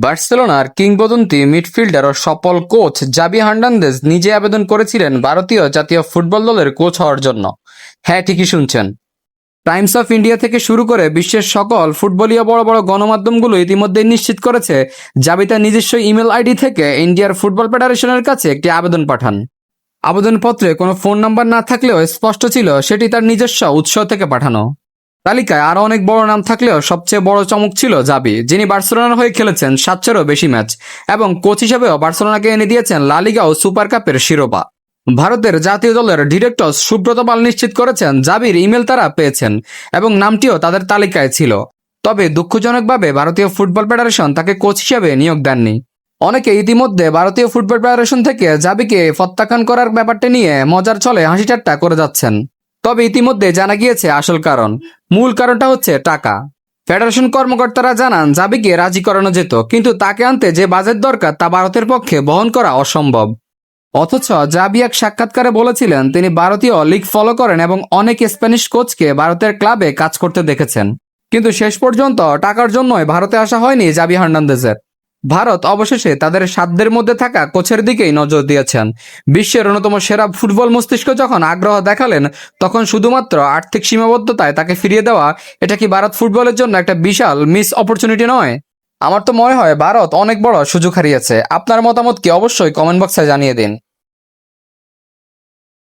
বার্সেলোনার কিংবদন্তি মিডফিল্ডার ও সফল কোচ জাবি হার্নান্দেজ নিজে আবেদন করেছিলেন ভারতীয় জাতীয় ফুটবল দলের কোচ হওয়ার জন্য। হ্যাঁ ঠিকই শুনছেন। টাইমস অফ ইন্ডিয়া থেকে শুরু করে বিশ্বের সকল ফুটবলীয় বড় বড় গণমাধ্যমগুলো ইতিমধ্যে নিশ্চিত করেছে, জাবি তার নিজস্ব ইমেল আইডি থেকে ইন্ডিয়ার ফুটবল ফেডারেশনের কাছে একটি আবেদন পাঠান। আবেদনপত্রে কোনো ফোন নাম্বার না থাকলেও স্পষ্ট ছিল সেটি তার নিজস্ব উৎস থেকে পাঠানো। তালিকায় আরও অনেক বড় নাম থাকলেও সবচেয়ে বড় চমক ছিল জাবি, যিনি বার্সেলোনার হয়ে খেলেছেন সাতশোরও বেশি ম্যাচ, এবং কোচ হিসেবেও বার্সেলোনাকে এনে দিয়েছেন লালিগা ও সুপার কাপের শিরোপা। ভারতের জাতীয় দলের ডিরেক্টর সুব্রত পাল নিশ্চিত করেছেন জাবির ইমেল তারা পেয়েছেন, এবং নামটিও তাদের তালিকায় ছিল। তবে দুঃখজনকভাবে ভারতীয় ফুটবল ফেডারেশন তাকে কোচ হিসেবে নিয়োগ দেননি। অনেকে ইতিমধ্যে ভারতীয় ফুটবল ফেডারেশন থেকে জাবিকে প্রত্যাখ্যান করার ব্যাপারটি নিয়ে মজার ছলে হাসি ঠাট্টা করে যাচ্ছেন। তবে ইতিমধ্যে জানা গিয়েছে আসল কারণ। মূল কারণটা হচ্ছে টাকা। ফেডারেশন কর্মকর্তারা জানান, জাবিকে রাজি করানো যেত, কিন্তু তাকে আনতে যে বাজেট দরকার তা ভারতের পক্ষে বহন করা অসম্ভব। অথচ জাবি এক সাক্ষাৎকারে বলেছিলেন, তিনি ভারতীয় লিগ ফলো করেন এবং অনেক স্প্যানিশ কোচকে ভারতের ক্লাবে কাজ করতে দেখেছেন। কিন্তু শেষ পর্যন্ত টাকার জন্যই ভারতে আসা হয়নি জাবি হার্নান্দেজের। ভারত অবশেষে তাদের সাধ্যের মধ্যে থাকা কোচের দিকেই নজর দিয়েছেন। বিশ্বের অন্যতম সেরা ফুটবল মস্তিষ্ক যখন আগ্রহ দেখালেন, তখন শুধুমাত্র আর্থিক সীমাবদ্ধতায় তাকে ফিরিয়ে দেওয়া, এটা কি ভারত ফুটবলের জন্য একটা বিশাল মিস অপরচুনিটি নয়? আমার তো মনে হয় ভারত অনেক বড় সুযোগ হারিয়েছে। আপনার মতামত কি অবশ্যই কমেন্ট বক্সে জানিয়ে দিন।